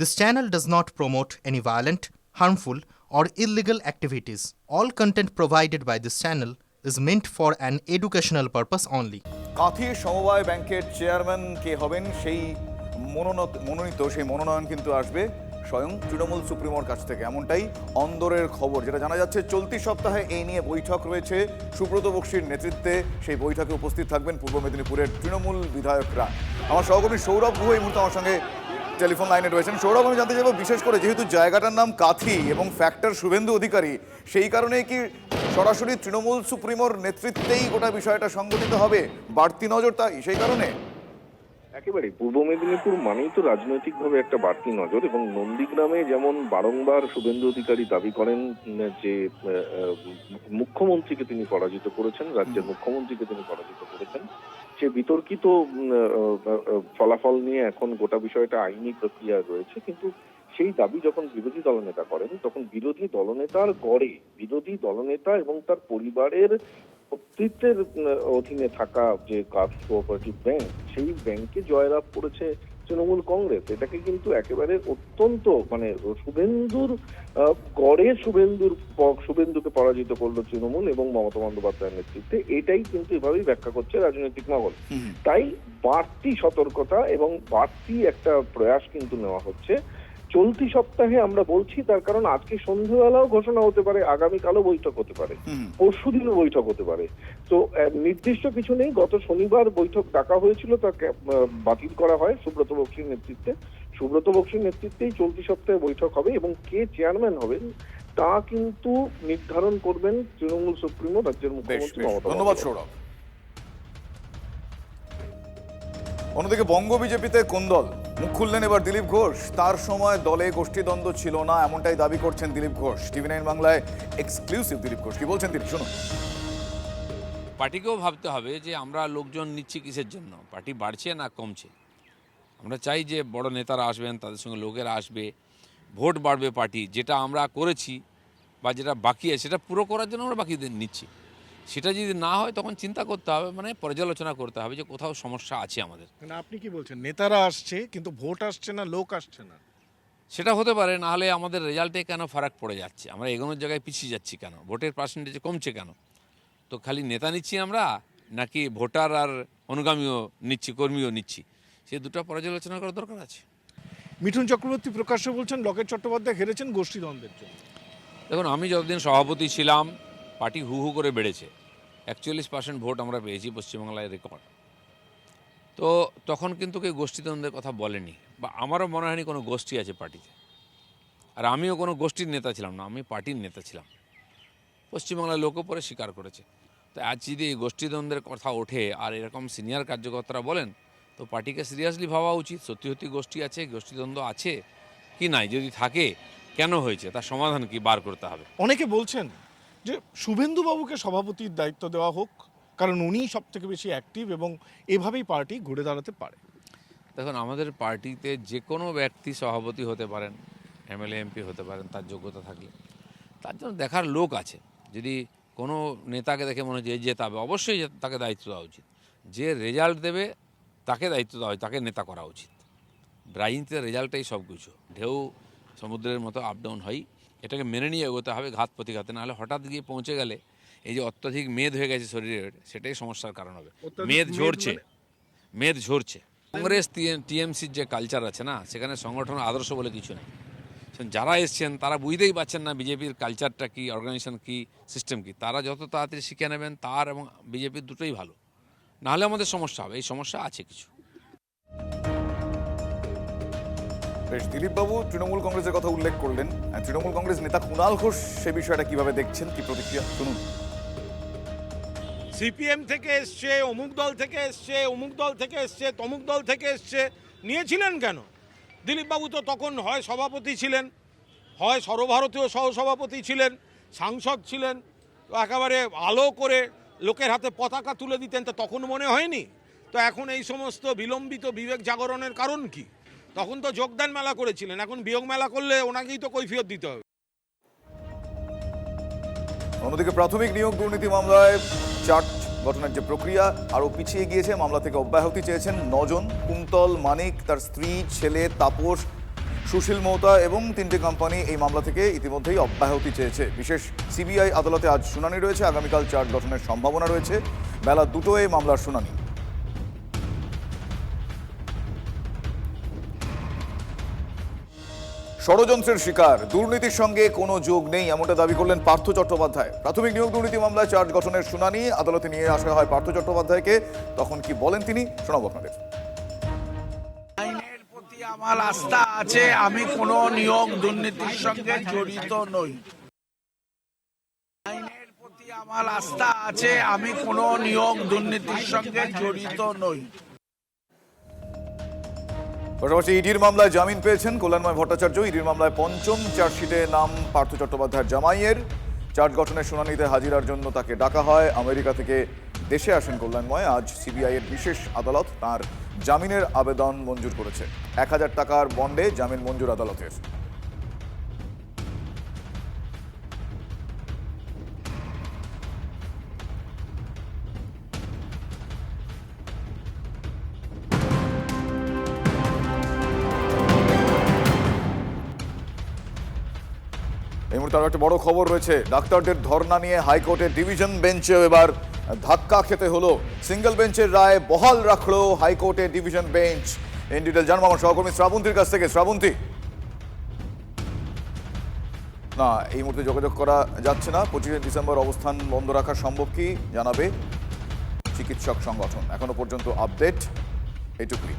This channel does not promote any violent, harmful, or illegal activities. All content provided by this channel is meant for an educational purpose only. Kanthi সমবায় ব্যাংকের chairman কে হবেন সেই মনোনত মনোনীত সেই মনোনয়ন কিন্তু আসবে স্বয়ং তৃণমূল সুপ্রিমোর কাছ থেকে এমনটাই অন্দরের খবর যেটা জানা যাচ্ছে চলতি সপ্তাহে এই নিয়ে বৈঠক রয়েছে সুব্রত বক্সির নেতৃত্বে সেই বৈঠকে উপস্থিত থাকবেন পূর্ব মেদিনীপুরের তৃণমূল বিধায়করা আমার সহকর্মী সৌরভ গুহ এই মুহূর্তে আমার সঙ্গে টেলিফোন লাইনে রয়েছেন। সৌরভ, আমি জানতে চাইব বিশেষ করে যেহেতু জায়গাটার নাম কাথি এবং ফ্যাক্টর শুভেন্দু অধিকারী, সেই কারণে কি সরাসরি তৃণমূল সুপ্রিমোর নেতৃত্বেই গোটা বিষয়টা সংগঠিত হবে বাড়তি নজর তাই সেই কারণে? একেবারে পূর্ব মেদিনীপুর মানেই তো রাজনৈতিকভাবে একটা বাড়তি নজর এবং নন্দীগ্রামে যেমন বারংবার শুভেন্দু অধিকারী দাবি করেন যে মুখ্যমন্ত্রীকে তিনি পরাজিত করেছেন রাজ্যের মুখ্যমন্ত্রীকে তিনি পরাজিত করেছেন। সে বিতর্কিত ফলাফল নিয়ে এখন গোটা বিষয়টা আইনি প্রক্রিয়া রয়েছে। কিন্তু সেই দাবি যখন বিরোধী দলনেতা করেন তখন বিরোধী দলনেতার গড়ে বিরোধী দলনেতা এবং তার পরিবারের কর্তৃত্বের অধীনে থাকা যে কাজ কোঅপারেটিভ ব্যাংক সেই ব্যাংকে জয়লাভ করেছে তৃণমূল কংগ্রেস। এটাকে কিন্তু একেবারে অত্যন্ত মানে শুভেন্দুর গড়ে শুভেন্দুর শুভেন্দুকে পরাজিত করল তৃণমূল এবং মমতা বন্দ্যোপাধ্যায়ের নেতৃত্বে। এটাই কিন্তু এভাবেই ব্যাখ্যা করছে রাজনৈতিক মহল। তাই বাড়তি সতর্কতা এবং বাড়তি একটা প্রয়াস কিন্তু নেওয়া হচ্ছে। চলতি সপ্তাহে আমরা বলছি তার কারণ আজকে সন্ধ্যেবেলাও ঘোষণা হতে পারে আগামীকালও বৈঠক হতে পারে। পরশু দিনও বৈঠক হতে পারে। তো নির্দিষ্ট কিছু নেই গত শনিবার বৈঠক ডাকা হয়েছিল তা বাতিল করা হয় সুব্রত বক্সির নেতৃত্বে। সুব্রত বক্সির নেতৃত্বেই চলতি সপ্তাহে বৈঠক হবে এবং কে চেয়ারম্যান হবেন তা কিন্তু নির্ধারণ করবেন তৃণমূল সুপ্রিমো রাজ্যের মুখ্যমন্ত্রী মমতা ধন্যবাদ। সৌরভ। অন্যদিকে বঙ্গ বিজেপিতে কোন দল? মুখ খুললেন এবার দিলীপ ঘোষ। তার সময় দলে গোষ্ঠীদ্বন্দ্ব ছিল না, এমনটাই দাবি করছেন দিলীপ ঘোষ। টিভি নাইন বাংলায় এক্সক্লুসিভ দিলীপ ঘোষ। কি বলছেন তিনি শুনুন। পার্টিকেও ভাবতে হবে যে আমরা লোকজন নিচ্ছি কিসের জন্য? পার্টি বাড়ছে না কমছে? আমরা চাই যে বড় নেতারা আসবেন, তাদের সঙ্গে লোকেরা আসবে, ভোট বাড়বে পার্টি। যেটা আমরা করেছি বা যেটা বাকি আছে, সেটা পুরো করার জন্য আমরা বাকিদের নিচ্ছি। সেটা যদি না হয় তখন চিন্তা করতে হবে মানে পর্যালোচনা করতে হবে যে কোথাও সমস্যা আছে আমাদের। আপনি কি বলছেন? নেতারা আসছে কিন্তু ভোট আসছে না লোক আসছে না। সেটা হতে পারে না হলে আমাদের রেজাল্টে কেন ফারাক পড়ে যাচ্ছে? আমরা এগোনোর জায়গায় পিছিয়ে যাচ্ছি কেন? ভোটের পার্সেন্টেজ কমছে কেন? তো খালি নেতা নিচ্ছি আমরা নাকি ভোটার আর অনুগামীও নিচ্ছি কর্মীও নিচ্ছি? সে দুটো পর্যালোচনা করার দরকার আছে। মিঠুন চক্রবর্তী প্রকাশ্য বলছেন লকেট চট্টোপাধ্যায় হেরেছেন গোষ্ঠীদ্বন্দ্বের জন্য। দেখুন আমি যতদিন সভাপতি ছিলাম পার্টি হু হু করে বেড়েছে। একচল্লিশ পার্সেন্ট ভোট আমরা পেয়েছি পশ্চিমবাংলায় রেকর্ড তো তখন কিন্তু কেউ গোষ্ঠীদ্বন্দ্বের কথা বলেনি, বা আমারও মনে হয়নি কোনো গোষ্ঠী আছে পার্টিতে। আর আমিও কোনো গোষ্ঠীর নেতা ছিলাম না, আমি পার্টির নেতা ছিলাম। পশ্চিমবাংলার লোকও পরে স্বীকার করেছে। তো আজ যদি এই গোষ্ঠীদ্বন্দ্বের কথা ওঠে, আর এরকম সিনিয়র কার্যকর্তারা বলেন, তো পার্টিকে সিরিয়াসলি ভাবা উচিত, সত্যি সত্যি গোষ্ঠী আছে, গোষ্ঠীদ্বন্দ্ব আছে কি নাই, যদি থাকে, কেন হয়েছে, তার সমাধান কি বার করতে হবে? অনেকে বলছেন যে শুভেন্দুবাবুকে সভাপতির দায়িত্ব দেওয়া হোক, কারণ উনি সব থেকে বেশি অ্যাক্টিভ এবং এভাবেই পার্টি ঘুরে দাঁড়াতে পারে। দেখুন, আমাদের পার্টিতে যে কোনো ব্যক্তি সভাপতি হতে পারেন, এমএলএ, এমপি হতে পারেন, তার যোগ্যতা থাকলে। তার জন্য দেখার লোক আছে। যদি কোনো নেতাকে দেখে মনে হচ্ছে এই জেতাবে অবশ্যই তাকে দায়িত্ব দেওয়া উচিত। যে রেজাল্ট দেবে, তাকে দায়িত্ব দেওয়া হয়, তাকে নেতা করা উচিত। রাজনীতিতে রেজাল্টটাই সব কিছু ঢেউ, সমুদ্রের মতো আপ ডাউন হয়। এটাকে মেনে নিয়ে এগোতে হবে ঘাত প্রতিঘাতে। নাহলে হঠাৎ গিয়ে পৌঁছে গেলে এই যে অত্যাধিক মেদ হয়ে গেছে শরীরের সেটাই সমস্যার কারণ হবে। মেদ ঝরছে। মানে? মেদ ঝরছে। কংগ্রেস টিএমসির যে কালচার আছে না সেখানে সংগঠন আদর্শ বলে কিছু নেই। যারা এসছেন তারা বুঝতেই পারছেন না বিজেপির কালচারটা কি অর্গানাইজেশন কি সিস্টেম কি। তারা যত তাড়াতাড়ি শিখে নেবেন তার এবং বিজেপির দুটোই ভালো। নাহলে আমাদের সমস্যা হবে এই সমস্যা আছে কিছু। বেশ দিলীপ বাবু তৃণমূল কংগ্রেসের কথা উল্লেখ করলেন। তৃণমূল কংগ্রেস নেতা কুণাল ঘোষ সে বিষয়টা কীভাবে দেখছেন? কি প্রতিক্রিয়া? শুনুন। সিপিএম থেকে এসছে, অমুক দল থেকে এসছে, অমুক দল থেকে এসছে, তমুক দল থেকে এসছে। নিয়েছিলেন কেন? দিলীপবাবু তো তখন হয় সভাপতি ছিলেন, হয় সর্বভারতীয় সহসভাপতি ছিলেন, সাংসদ ছিলেন, একেবারে আলো করে লোকের হাতে পতাকা তুলে দিতেন, তো তখন মনে হয়নি? তো এখন এই সমস্ত বিলম্বিত বিবেক জাগরণের কারণ কি? তখন তো যোগদান মেলা করেছিলেন। এখন বিয়োগ মেলা করলে ওনাকেই তো কৈফিয়ত দিতে হবে। অন্যদিকে প্রাথমিক নিয়োগ দুর্নীতি মামলায় চার্জ গঠনের যে প্রক্রিয়া, আরও পিছিয়ে গিয়েছে। মামলা থেকে অব্যাহতি চেয়েছেন নজন। কুন্তল, মানিক, তার স্ত্রী, ছেলে, তাপস, সুশীল মৌতা এবং তিনটে কোম্পানি এই মামলা থেকে ইতিমধ্যেই অব্যাহতি চেয়েছে। বিশেষ সিবিআই আদালতে আজ শুনানি রয়েছে। আগামীকাল চার্জ গঠনের সম্ভাবনা রয়েছে। বেলা দুটোয় মামলার শুনানি। ষড়যন্ত্রের শিকার। দুর্নীতির সঙ্গে কোনো যোগ নেই, এমনটা দাবি করলেন পার্থ চট্টোপাধ্যায়। প্রাথমিক নিয়োগ দুর্নীতি মামলায় চার্জ গঠনের শুনানি আদালতে নিয়ে আসা হয় পার্থ চট্টোপাধ্যায়কে। তখন কি বলেন তিনি? শোনাবো আপনাদের। আইনের প্রতি আমার আস্থা আছে, আমি কোনো নিয়োগ দুর্নীতির সঙ্গে জড়িত নই। আইনের প্রতি আমার আস্থা আছে, আমি কোনো নিয়োগ দুর্নীতির সঙ্গে জড়িত নই। পাশাপাশি ইডির মামলায় জামিন পেয়েছেন কল্যাণময় ভট্টাচার্য। ইডির মামলায় পঞ্চম চার্জশিটে নাম পার্থ চট্টোপাধ্যায়ের জামাইয়ের। চার্জ গঠনের শুনানিতে হাজিরার জন্য তাকে ডাকা হয়। আমেরিকা থেকে দেশে আসেন কল্যাণময়। আজ সিবিআইয়ের বিশেষ আদালত তার জামিনের আবেদন মঞ্জুর করেছে। এক হাজার টাকার বন্ডে জামিন মঞ্জুর আদালতের। আরও একটা বড় খবর রয়েছে। ডাক্তারদের ধর্ণা নিয়ে হাইকোর্টের ডিভিশন বেঞ্চেও এবার ধাক্কা খেতে হলো। সিঙ্গেল বেঞ্চের রায় বহাল রাখল হাইকোর্টের ডিভিশন বেঞ্চ। ইন ডিটেল জানব আমার সহকর্মী শ্রাবন্তীর কাছ থেকে। শ্রাবন্তী? না, এই মুহূর্তে যোগাযোগ করা যাচ্ছে না। পঁচিশে ডিসেম্বর অবস্থান বন্ধ রাখা সম্ভব কি জানাবে চিকিৎসক সংগঠন। এখনও পর্যন্ত আপডেট। এটুকুই।